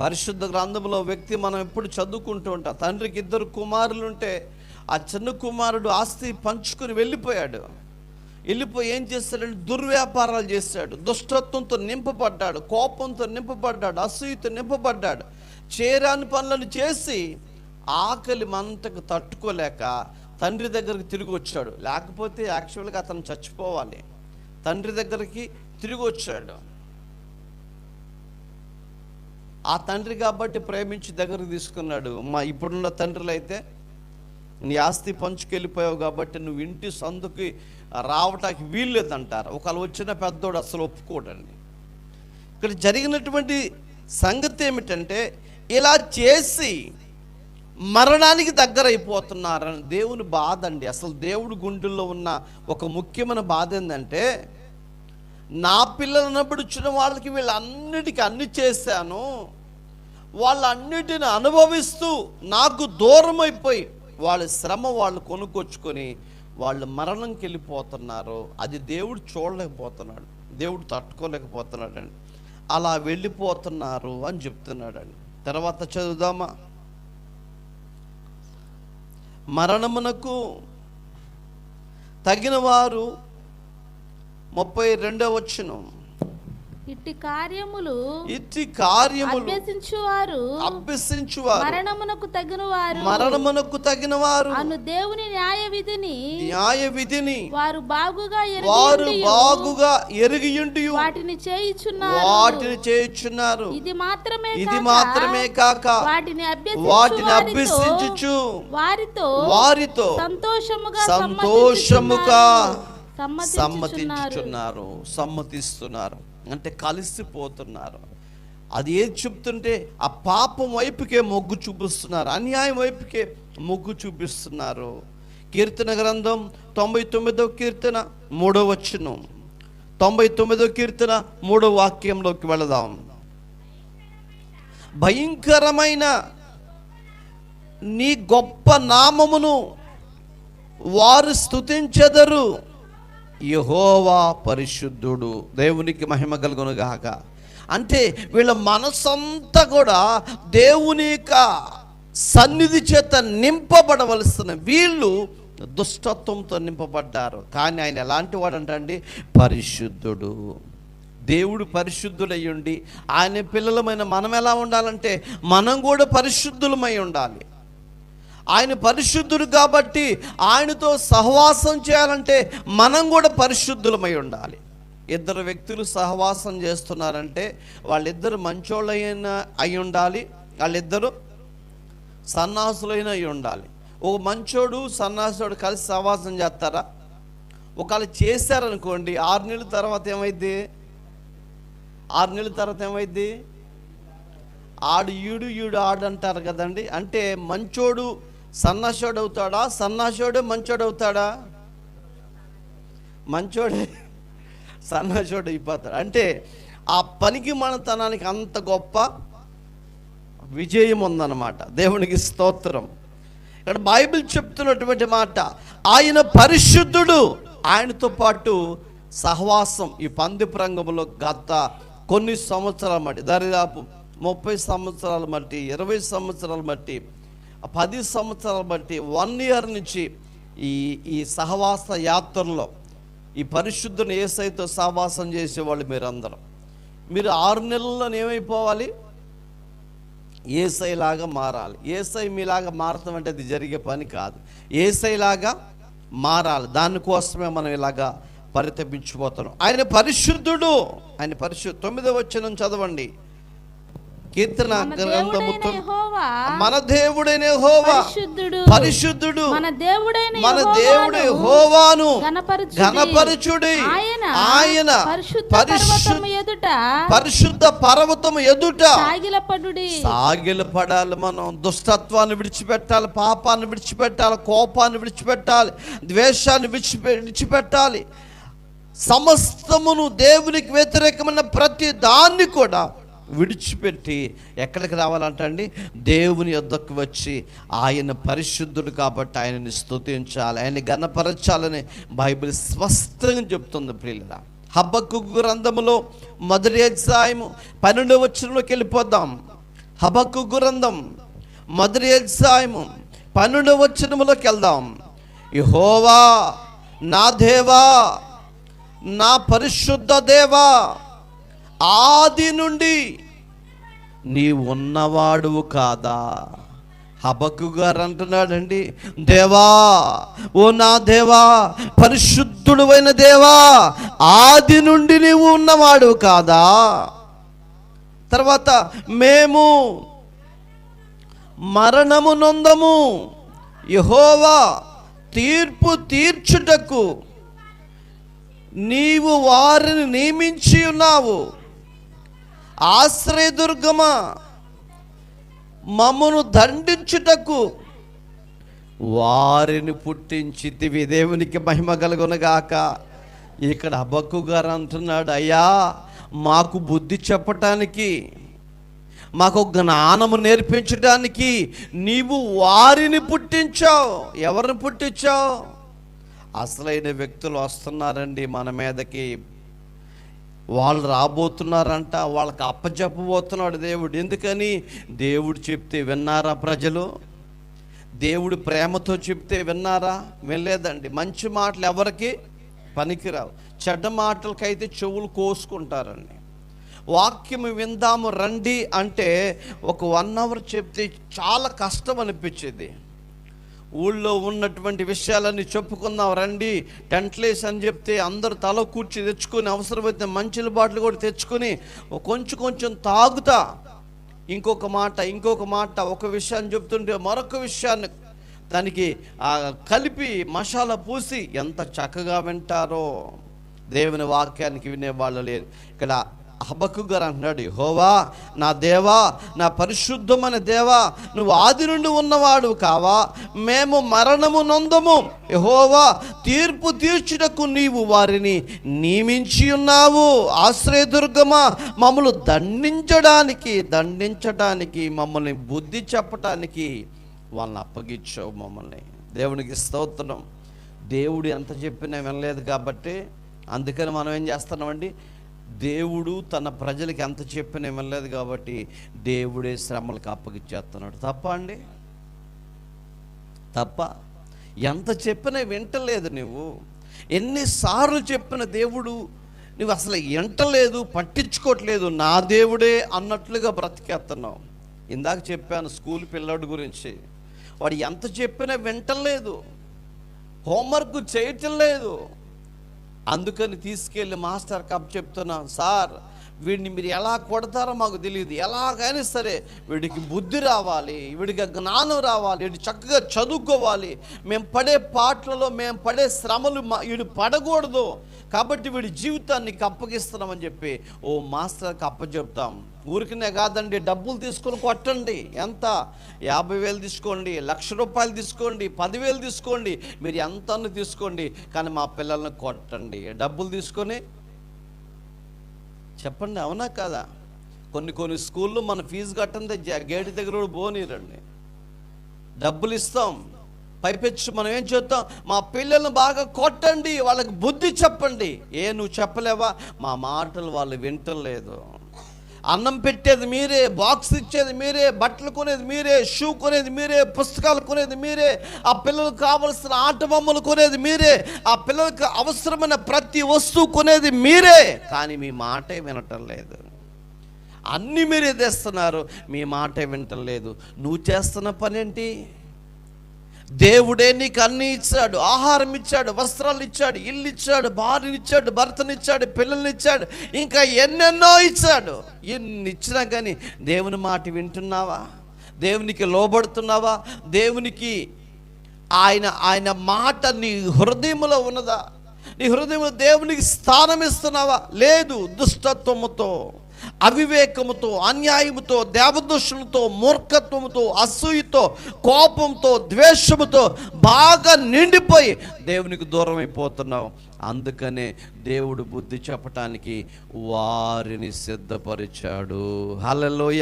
పరిశుద్ధ గ్రంథంలో వ్యక్తి మనం ఎప్పుడు చదువుకుంటూ ఉంటాం. తండ్రికి ఇద్దరు కుమారులు ఉంటే ఆ చిన్న కుమారుడు ఆస్తి పంచుకుని వెళ్ళిపోయాడు. వెళ్ళిపోయి ఏం చేస్తాడంటే దుర్వ్యాపారాలు చేశాడు దుష్టత్వంతో నింపబడ్డాడు కోపంతో నింపబడ్డాడు అసూయతో నింపబడ్డాడు. చేరాని పనులను చేసి ఆకలి మంతకు తట్టుకోలేక తండ్రి దగ్గరికి తిరిగి వచ్చాడు. లేకపోతే యాక్చువల్గా అతను చచ్చిపోవాలి. తండ్రి దగ్గరికి తిరిగి వచ్చాడు. ఆ తండ్రి కాబట్టి ప్రేమించి దగ్గరకు తీసుకున్నాడు. మా ఇప్పుడున్న తండ్రులు అయితే నీ ఆస్తి పంచుకెళ్ళిపోయావు కాబట్టి నువ్వు ఇంటి సందుకి రావటానికి వీల్లేదంటారు. ఒకళ్ళు వచ్చిన పెద్దోడు అసలు ఒప్పుకోడండి. ఇక్కడ జరిగినటువంటి సంగతి ఏమిటంటే ఇలా చేసి మరణానికి దగ్గర అయిపోతున్నారని దేవుని బాధ అండి. అసలు దేవుడి గుండెల్లో ఉన్న ఒక ముఖ్యమైన బాధ ఏంటంటే నా పిల్లలన్నప్పుడు వచ్చిన వాళ్ళకి వీళ్ళన్నిటికీ అన్ని చేశాను. వాళ్ళన్నిటిని అనుభవిస్తూ నాకు దూరం అయిపోయి వాళ్ళ శ్రమ వాళ్ళు కొనుక్కొచ్చుకొని వాళ్ళు మరణంకి వెళ్ళిపోతున్నారు. అది దేవుడు చూడలేకపోతున్నాడు. దేవుడు తట్టుకోలేకపోతున్నాడండి. అలా వెళ్ళిపోతున్నారు అని చెప్తున్నాడండి. తర్వాత చదువుదామా? మరణమునకు తగిన వారు ముప్పై రెండవ వచ్చును ఇట్టి కార్యములు ఇట్టి కార్యములు అభ్యసించువారు అభ్యసించువారు మరణమునకు తగిన వారు మరణమునకు తగిన వారు అను దేవుని న్యాయ విధిని న్యాయ విధిని వారు బాగుగా వారు బాగుగా ఎరిగియుండి వాటిని చేయుచున్నారు. వాటిని చేయుచున్నారు. ఇది మాత్రమే ఇది మాత్రమే కాక వాటిని వాటిని అభ్యసించు అభ్యసించుచు వారితో వారితో సంతోషముగా సంతోషముగా సమ్మతించుచున్నారు. సమ్మతిస్తున్నారు అంటే కలిసిపోతున్నారు. అది ఏది చెప్తుంటే ఆ పాపం వైపుకే మొగ్గు చూపిస్తున్నారు. అన్యాయం వైపుకే మొగ్గు చూపిస్తున్నారు. కీర్తన గ్రంథం తొంభై తొమ్మిదవ కీర్తన మూడవ వచ్చును తొంభై తొమ్మిదవ కీర్తన మూడవ వాక్యంలోకి వెళదాం. భయంకరమైన నీ గొప్ప నామమును వారు స్తుతించెదరు. యహోవా పరిశుద్ధుడు. దేవునికి మహిమ కలుగును గాక అంటే వీళ్ళ మనసంతా కూడా దేవుని యొక్క సన్నిధి చేత నింపబడవలసిన వీళ్ళు దుష్టత్వంతో నింపబడ్డారు. కానీ ఆయన ఎలాంటి వాడు అంటండి పరిశుద్ధుడు. దేవుడు పరిశుద్ధులయ్యుండి ఆయన పిల్లలమైన మనం ఎలా ఉండాలంటే మనం కూడా పరిశుద్ధులమై ఉండాలి. ఆయన పరిశుద్ధుడు కాబట్టి ఆయనతో సహవాసం చేయాలంటే మనం కూడా పరిశుద్ధులమై ఉండాలి. ఇద్దరు వ్యక్తులు సహవాసం చేస్తున్నారంటే వాళ్ళిద్దరు మంచోళ్ళైన అయి ఉండాలి. వాళ్ళిద్దరు సన్నాసులైన అయి ఉండాలి. ఒక మంచోడు సన్నాసుడు కలిసి సహవాసం చేస్తారా? ఒకవేళ చేశారనుకోండి ఆరు నెలల తర్వాత ఏమైంది ఆరు నెలల తర్వాత ఏమైంది ఆడు ఈడు ఈడు ఆడు అంటారు కదండి. అంటే మంచోడు సన్నాసోడు అవుతాడా సన్నాసోడు మంచోడు అవుతాడా మంచోడే సన్నాసోడు అయిపోతాడు. అంటే ఆ పనికి మనతనానికి అంత గొప్ప విజయం ఉందన్నమాట దేవునికి స్తోత్రం. ఇక్కడ బైబిల్ చెప్తున్నటువంటి మాట ఆయన పరిశుద్ధుడు ఆయనతో పాటు సహవాసం. ఈ పందిపు రంగంలో గత కొన్ని సంవత్సరాల మట్టి దరిదాపు ముప్పై సంవత్సరాల మట్టి ఇరవై సంవత్సరాల మట్టి పది సంవత్సరాల బట్టి వన్ ఇయర్ నుంచి ఈ ఈ సహవాస యాత్రలో ఈ పరిశుద్ధుని ఏసైతో సహవాసం చేసేవాళ్ళు మీరందరం. మీరు ఆరు నెలల్లో ఏమైపోవాలి? ఏసైలాగా మారాలి. ఏసై మీలాగా మారటం అంటే అది జరిగే పని కాదు. ఏసైలాగా మారాలి. దానికోసమే మనం ఇలాగా పరితపించిపోతున్నాం. ఆయన పరిశుద్ధుడు. ఆయన పరిశుద్ధ తొమ్మిదో వచ్చిన చదవండి. కీర్తన మన గ్రంథము దేవుడైన మన హోవా పరిశుద్ధుడు మన దేవుడైన మన యెహోవాను దేవుడు హోవాను ఘనపరచుడి. ఆయన పరిశుద్ధ పరిశు- పర్వతము ఎదుట పరిశుద్ధ పర్వతము ఎదుట సాగిలపడుడి సాగిల పడాలి మనం దుష్టత్వాన్ని విడిచిపెట్టాలి పాపాన్ని విడిచిపెట్టాలి కోపాన్ని విడిచిపెట్టాలి ద్వేషాన్ని విడిచిపె విడిచిపెట్టాలి సమస్తమును దేవునికి వ్యతిరేకమైన ప్రతి దాన్ని కూడా విడిచిపెట్టి ఎక్కడికి రావాలంటండి? దేవుని యొద్దకు వచ్చి ఆయన పరిశుద్ధుడు కాబట్టి ఆయనని స్తుతించాలి. ఆయన్ని గణపరచాలని బైబిల్ స్పష్టంగా చెప్తుంది ప్రియుల హబ్బకు గ్రంథములో మొదటి అధ్యాయము పన్నెండవ వచనంలోకి వెళ్ళిపోదాం. హబక్కు గ్రంథం మొదటి అధ్యాయము పన్నెండు వచనములోకి వెళ్దాం. యహోవా నా దేవా నా పరిశుద్ధ దేవా ఆది నుండి నీ ఉన్నవాడువు కాదా? హబక్కు గారు అంటున్నాడండి దేవా ఓ నా దేవా పరిశుద్ధుడువైన దేవా ఆది నుండి నీవు ఉన్నవాడు కాదా? తర్వాత మేము మరణము నొందము యహోవా తీర్పు తీర్చుటకు నీవు వారిని నియమించి ఉన్నావు. ఆశ్రయదుర్గమా? మమ్మను దండించుటకు వారిని పుట్టించితివి దేవునికి మహిమ కలుగునగాక. ఇక్కడ అబక్కు గారు అంటున్నాడు అయ్యా మాకు బుద్ధి చెప్పటానికి మాకు జ్ఞానము నేర్పించడానికి నీవు వారిని పుట్టించావు. ఎవరిని పుట్టించావు? అసలైన వ్యక్తులు వస్తున్నారండి మన మీదకి. వాళ్ళు రాబోతున్నారంట వాళ్ళకి అప్పచెప్పబోతున్నాడు దేవుడు. ఎందుకని? దేవుడు చెప్తే విన్నారా ప్రజలు? దేవుడు ప్రేమతో చెప్తే విన్నారా? వినలేదండి. మంచి మాటలు ఎవరికి? పనికిరావు. చెడ్డ మాటలకైతే చెవులు కోసుకుంటారండి. వాక్యం విందాము రండి అంటే ఒక వన్ అవర్ చెప్తే చాలా కష్టం అనిపించేది. ఊళ్ళో ఉన్నటువంటి విషయాలన్నీ చెప్పుకుందాం రండి. టెంట్లేస్ అని చెప్తే అందరు తల కూర్చి తెచ్చుకొని అవసరమైతే మంచిల బాటలు కూడా తెచ్చుకొని కొంచెం కొంచెం తాగుతా. ఇంకొక మాట ఇంకొక మాట ఒక విషయాన్ని చెప్తుంటే మరొక విషయాన్ని దానికి కలిపి మసాలా పూసి ఎంత చక్కగా వింటారో. దేవుని వాక్యానికి వినేవాళ్ళు లేరు. ఇక్కడ హబక్కు గారు అంటున్నాడు హోవా నా దేవా నా పరిశుద్ధమైన దేవా నువ్వు ఆది నుండి ఉన్నవాడు కావా? మేము మరణము నొందము. యహోవా తీర్పు తీర్చుటకు నీవు వారిని నియమించి ఉన్నావు. ఆశ్రయదుర్గమా మమ్మల్ని దండించడానికి దండించడానికి మమ్మల్ని బుద్ధి చెప్పటానికి వాళ్ళని అప్పగించావు మమ్మల్ని. దేవునికి స్తోత్రం. దేవుడు ఎంత చెప్పినా వినలేదు కాబట్టి అందుకని మనం ఏం చేస్తున్నామండి? దేవుడు తన ప్రజలకి ఎంత చెప్పిన ఇవ్వలేదు కాబట్టి దేవుడే శ్రమలకు అప్పగిచ్చేస్తున్నాడు. తప్ప అండి? తప్ప? ఎంత చెప్పినా వింటలేదు నువ్వు. ఎన్నిసార్లు చెప్పిన దేవుడు నువ్వు అసలు వింటలేదు పట్టించుకోవట్లేదు నా దేవుడే అన్నట్లుగా బ్రతికేస్తున్నావు. ఇందాక చెప్పాను స్కూల్ పిల్లోడి గురించి. వాడు ఎంత చెప్పినా వింటలేదు. హోంవర్క్ చేయటం లేదు అందుకని తీసుకెళ్ళి మాస్టర్ కప్ చెప్తున్నాను సార్ వీడిని మీరు ఎలా కొడతారో మాకు తెలియదు. ఎలాగైనా సరే వీడికి బుద్ధి రావాలి వీడికి జ్ఞానం రావాలి వీడు చక్కగా చదువుకోవాలి. మేము పడే పాటలలో మేము పడే శ్రమలు మా- వీడు పడకూడదు. కాబట్టి వీడి జీవితాన్ని అప్పగిస్తున్నామని చెప్పి ఓ మాస్టర్కి అప్పచెప్తాం. ఊరికనే కాదండి డబ్బులు తీసుకొని కొట్టండి. ఎంత? యాభై వేలు తీసుకోండి లక్ష రూపాయలు తీసుకోండి పదివేలు తీసుకోండి. మీరు ఎంత తీసుకోండి కానీ మా పిల్లల్ని కొట్టండి. డబ్బులు తీసుకొని చెప్పండి అవునా కదా? కొన్ని కొన్ని స్కూల్లో మన ఫీజు కట్టండి గేటు దగ్గర కూడా పోనీరండి. డబ్బులు ఇస్తాం. పైపెచ్చు మనం ఏం చేద్దాం? మా పిల్లల్ని బాగా కొట్టండి వాళ్ళకి బుద్ధి చెప్పండి. ఏ నువ్వు చెప్పలేవా? మా మాటలు వాళ్ళు వింటలేదు. అన్నం పెట్టేది మీరే బాక్స్ ఇచ్చేది మీరే బట్టలు కొనేది మీరే షూ కొనేది మీరే పుస్తకాలు కొనేది మీరే ఆ పిల్లలకు కావలసిన ఆట బొమ్మలు కొనేది మీరే ఆ పిల్లలకు అవసరమైన ప్రతి వస్తువు కొనేది మీరే. కానీ మీ మాటే వినటం లేదు. అన్నీ మీరే తెస్తున్నారు మీ మాటే వింటలేదు నువ్వు చేస్తున్న పని ఏంటి దేవుడే నీకు అన్ని ఇచ్చాడు ఆహారం ఇచ్చాడు వస్త్రాలు ఇచ్చాడు ఇల్లు ఇచ్చాడు భార్యనిచ్చాడు భర్తనిచ్చాడు పిల్లల్నిచ్చాడు ఇంకా ఎన్నెన్నో ఇచ్చాడు. ఎన్ని ఇచ్చినా కానీ దేవుని మాట వింటున్నావా? దేవునికి లోబడుతున్నావా? దేవునికి ఆయన ఆయన మాట నీ హృదయంలో ఉన్నదా? నీ హృదయంలో దేవునికి స్థానం ఇస్తున్నావా? లేదు దుష్టత్వముతో. అవివేకముతో అన్యాయముతో దేవదోషులతో మూర్ఖత్వముతో అసూయతో కోపంతో ద్వేషముతో బాగా నిండిపోయి దేవునికి దూరం అయిపోతున్నావు అందుకనే దేవుడు బుద్ధి చెప్పటానికి వారిని సిద్ధపరిచాడు. హలలోయ